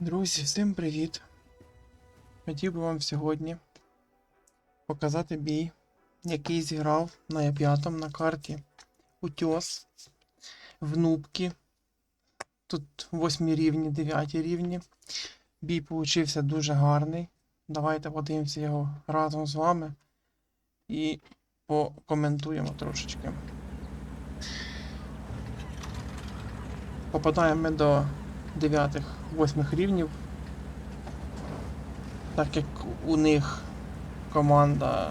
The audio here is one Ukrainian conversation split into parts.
Друзі, всім привіт! Хотів би вам сьогодні показати бій, який зіграв на Е5 на карті Утьос в Нубки. Тут 8 рівні, 9 рівні. Бій получився дуже гарний. Давайте подивимося його разом з вами і покоментуємо трошечки. Попадаємо ми до 9-8 рівнів. Так як у них команда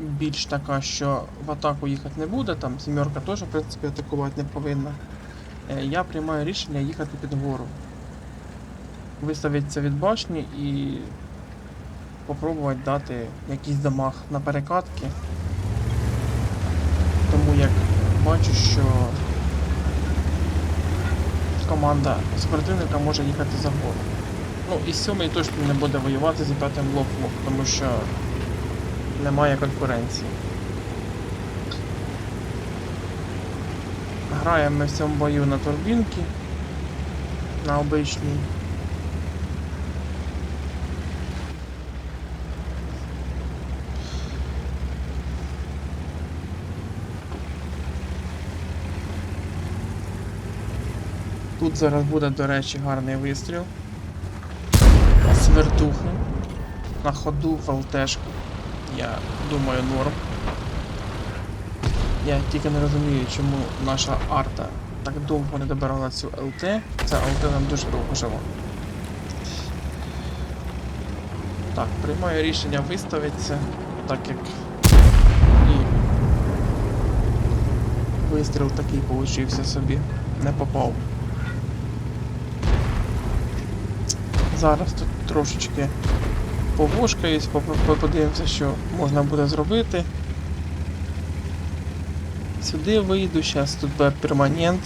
більш така, що в атаку їхати не буде, там сімерка теж, в принципі, атакувати не повинна. е, Я приймаю рішення їхати під гору. Виставитися від башні і попробувати дати якийсь дамаг на перекатки. Тому як бачу, що команда супротивника може їхати за гору. Ну і сьомий точно не буде воювати за п'ятим блоком, тому що немає конкуренції. Граємо ми в цьому бою на турбінки, на обичній. Тут зараз буде, до речі, гарний вистріл. З вертухи. На ходу в ЛТшку. Я думаю, норм. Я тільки не розумію, чому наша арта так довго не добирала цю ЛТ. Ця ЛТ нам дуже довго жила. Так, приймаю рішення виставитися, так як і вистріл такий получився собі. Не попав. Зараз тут трошечки повошкаюсь, подивимося, що можна буде зробити. Сюди вийду, зараз тут буде перманент.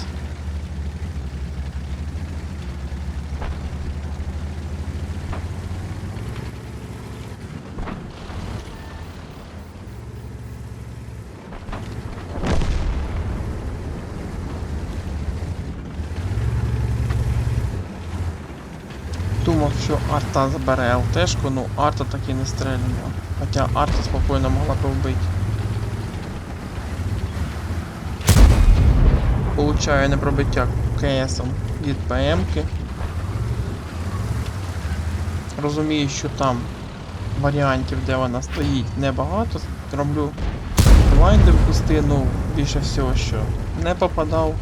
Думав, що арта забере ЛТшку, ну арта так і не стрельнула. Хоча арта спокійно могла б вбити. Получаю непробиття КСом від ПМки. Розумію, що там варіантів, де вона стоїть, небагато. Роблю блайнди в пустину, більше всього, що не попадав.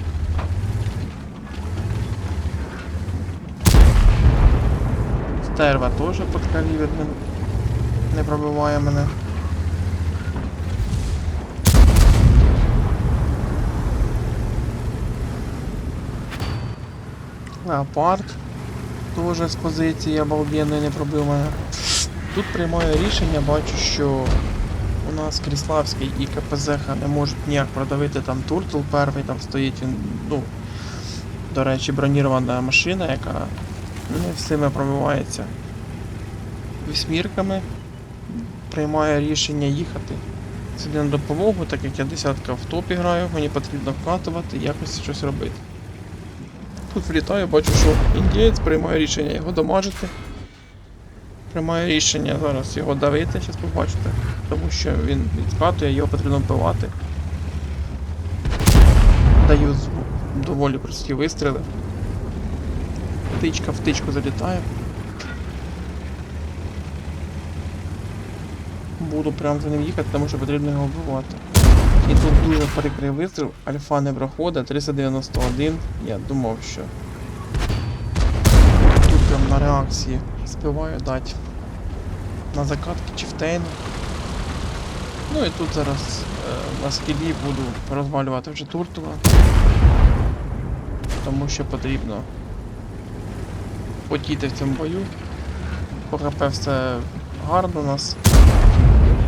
Стерва теж під каліберним не пробиває мене. Леопард теж з позиції обалденної не пробив мене. Тут приймаю рішення, бачу, що у нас Кріславський і КПЗ не можуть ніяк продавити там Туртл перший, там стоїть він, ну, до речі, бронірована машина, яка не всіми пробивається вісьмірками. Приймаю рішення їхати сюди на допомогу, так як я десятка в топі граю, мені потрібно вкатувати, якось щось робити. Тут влітаю, бачу, що індієць приймає рішення його дамажити. Приймаю рішення зараз його давити, зараз побачите. Тому що він відкатує, його потрібно вбивати. Даю доволі прості вистріли. Птичка в птичку залітає. Буду прямо за ним їхати, тому що потрібно його вбивати. І тут дуже прикрий вистріл, альфа не проходить, 391. Я думав, що тут прям на реакції співаю дати на закатки чи в тейну. Ну і тут зараз е, на скілі буду розвалювати вже туртула. Тому що потрібно потіти в цьому бою. По ХП все гарно у нас.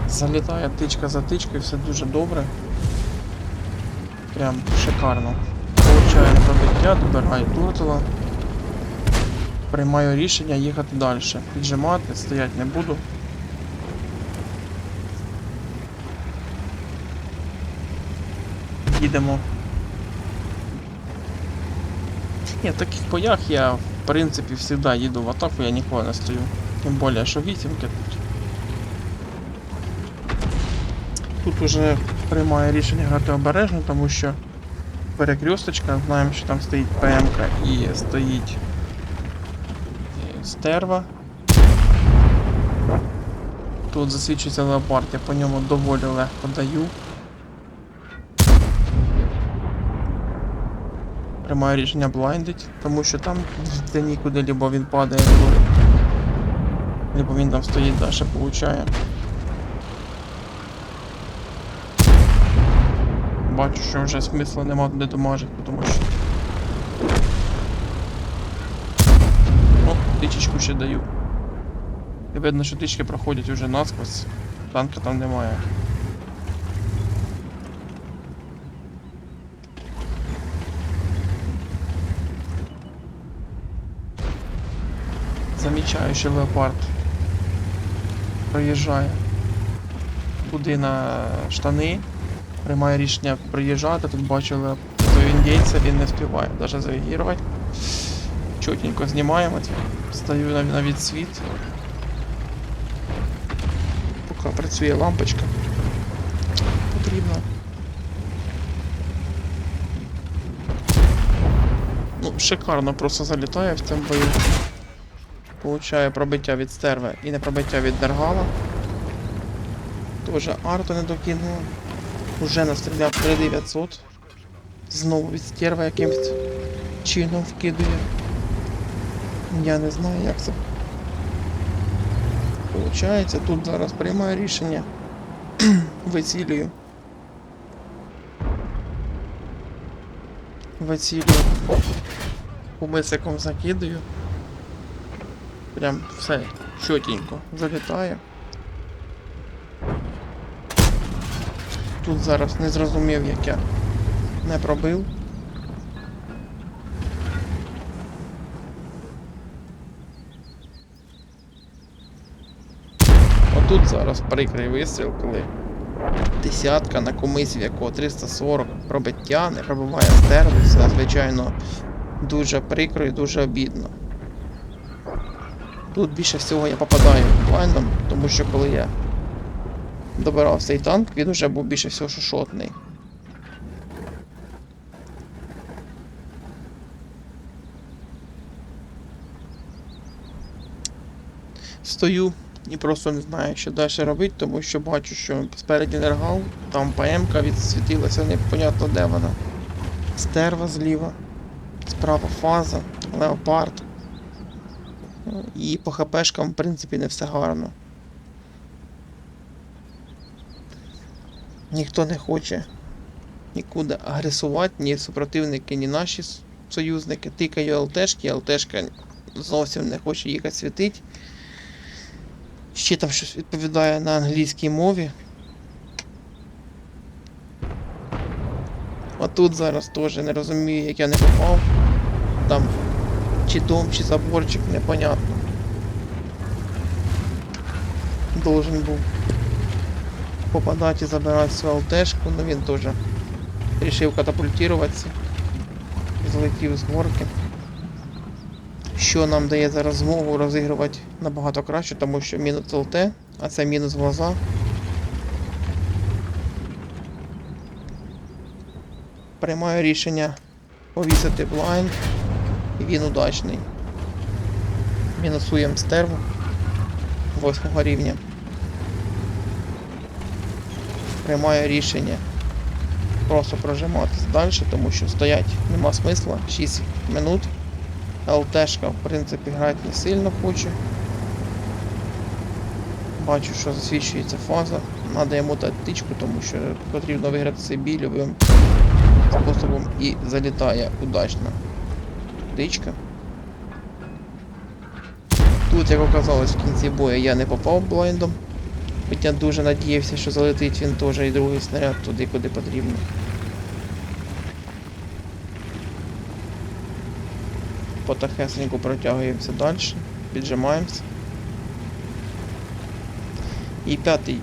Залітає тичка за тичкою, все дуже добре. Прям шикарно. Получаю пробиття, добираю туртила. Приймаю рішення їхати далі. Піджимати, стоять не буду. Їдемо. Ні, таких боях я в принципі, завжди їду в атаку, я ніколи не стою. Тим більше, що вісімки тут. Тут уже приймає рішення грати обережно, тому що перекресточка, знаємо, що там стоїть ПМК і стоїть е, стерва. Тут засвідчується леопард, я по ньому доволі легко даю. Приймаю рішення блайндить, тому що там йти нікуди, либо він падає, либо, він там стоїть далі, получає. Бачу, що вже смисла нема туди домажити, тому що. О, тичечку ще даю. І видно, що тички проходять вже насквозь. Танка там немає. Замічаю, що леопард проїжджає туди на штани. Приймає рішення приїжджати, тут бачу леопарду індійця, він не встигає навіть зреагувати. Чотенько знімаємо, стою на відсвіт. Поки працює лампочка. Потрібно. Ну, шикарно просто залітає в цьому бою. Получає пробиття від стерви і не пробиття від дергала. Тоже арту не докинула. Уже настріляв 3900. Знову від стерва якимось чином вкидує. Я не знаю як це. Получається, тут зараз приймаю рішення. Вицілюю. Вицілюю. Кубисиком закидаю. Прям все чотенько залітає. Тут зараз не зрозумів, як я не пробив. Отут зараз прикрий вистріл, коли десятка на комусь, якого 340 пробиття, не пробиває стерву, це звичайно дуже прикро і дуже обідно. Тут більше всього я попадаю блайндом, тому що коли я добирав цей танк, він вже був більше всього шошотний. Стою і просто не знаю, що далі робити, тому що бачу, що спереді нергал, там ПМ-ка відсвітилася, непонятно де вона. Стерва зліва, справа фаза, леопард. І по ХПшкам, в принципі, не все гарно. Ніхто не хоче нікуди агресувати, ні супротивники, ні наші союзники. Тикаю ЛТшки, ЛТшка зовсім не хоче їхати світить. Ще там щось відповідає на англійській мові. А тут зараз теж не розумію, як я не попав. Там чи дом, чи заборчик, непонятно. Должен був попадати і забирати свою ЛТшку, но він теж рішив катапультуватися. Злетів з горки. Що нам дає зараз змогу розігрувати набагато краще, тому що мінус ЛТ, а це мінус глаза. Приймаю рішення повісити блайнд. І він удачний. Мінусуємо стерву 8 рівня. Приймаю рішення просто прожиматись далі, тому що стоять нема смисла. 6 минут. ЛТшка, в принципі, грати не сильно хоче. Бачу, що засвідчується фаза. Надо йому дати тичку, тому що потрібно виграти цей бій любим способом і залітає удачно. Тичка. Тут, як оказалось, в кінці бою я не попав блайндом. Хоча дуже надіявся, що залетить він теж і другий снаряд туди, куди потрібно. Потихесеньку протягуємося далі, піджимаємося. І п'ятий,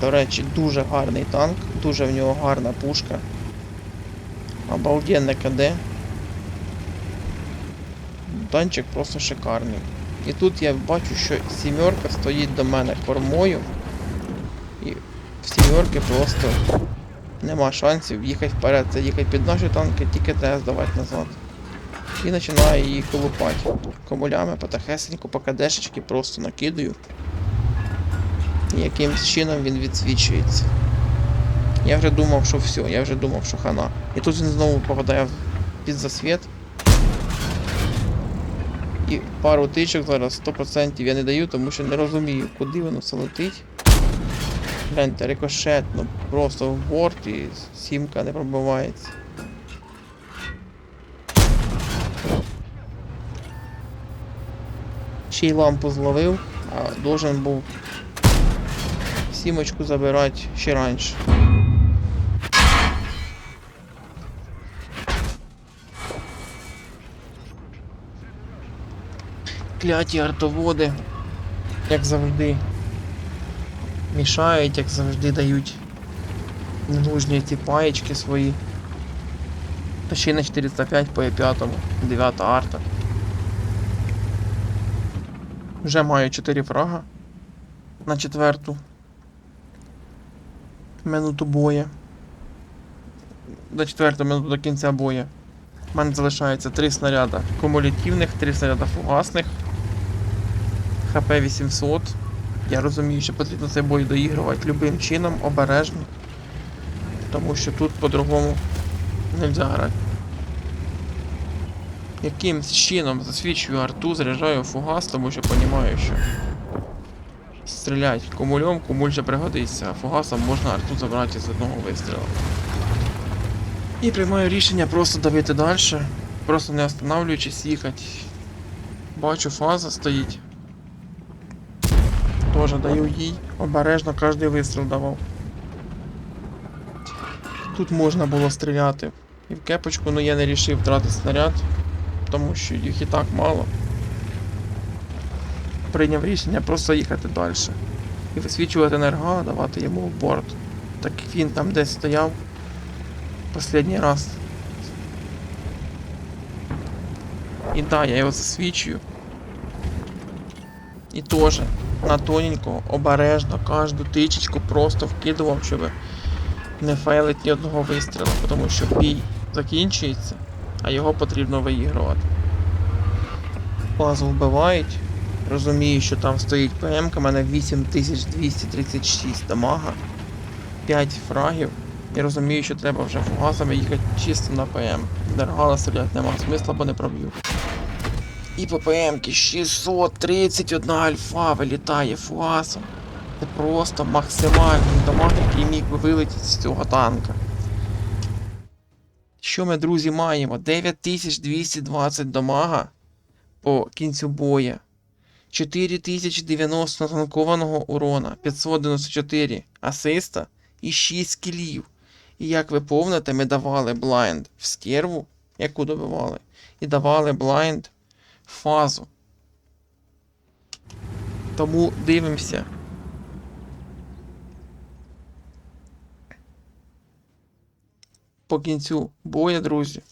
до речі, дуже гарний танк, дуже в нього гарна пушка. Обалденне КД. Танчик просто шикарний. І тут я бачу, що сімерка стоїть до мене кормою. І в сімерки просто нема шансів їхати вперед. Це їхати під наші танки, тільки треба здавати назад. І починаю її колупати. Комулями потихесеньку по кадешечки просто накидаю. І якимсь чином він відсвічується. Я вже думав, що все, я вже думав, що хана. І тут він знову попадає під засвіт. І пару тичок зараз 100% я не даю, тому що не розумію, куди воно все летить. Гляньте, рикошет, ну просто в борт і сімка не пробивається. Ще й лампу зловив, а должен був сімочку забирати ще раніше. Кляті артоводи, як завжди, мішають, як завжди дають ненужні ці паєчки свої. Та ще й на 405 по Е5, 9 арта. Вже маю 4 фрага на четверту минуту боя. До четвертої минути до кінця боя. У мене залишається 3 снаряда кумулятивних, 3 снаряда фугасних. ХП 800. Я розумію, що потрібно цей бой доігрувати любим чином, обережно. Тому що тут по-другому не можна грати. Якимсь чином засвічую арту, заряджаю фугас, тому що розумію, що стрілять кумульом, кумуль ще пригодиться, а фугасом можна арту забрати з одного вистрілу. І приймаю рішення просто давити далі, просто не останавливаючись їхати. Бачу, фаза стоїть. Тоже даю їй. Обережно кожний вистріл давав. Тут можна було стріляти. І в кепочку, ну я не рішив втратити снаряд, тому що їх і так мало. Прийняв рішення просто їхати далі. І висвічувати енерго, давати йому в борт. Так як він там десь стояв. Последній раз. І да, я його засвічую. І теж на тоненько, обережно, кожну тичечку просто вкидував, щоб не фейлить ні одного вистрілу, тому що бій закінчується, а його потрібно виігрувати. Пазл вбивають. Розумію, що там стоїть ПМ, у мене 8236 дамага, 5 фрагів. І розумію, що треба вже фугасами їхати чисто на ПМ. Дергала стріляти нема смисла, бо не проб'ю. І по ПМки 631 альфа вилітає фугасом. Це просто максимальний дамаг, який міг би вилетіти з цього танка. Що ми, друзі, маємо? 9220 дамага по кінцю боя. 4090 танкованого урона, 594 асиста і 6 кілів. І як ви помните, ми давали блайнд в стерву, яку добивали, і давали блайнд фазу. Тому дивимося. По кінцю бою, друзі.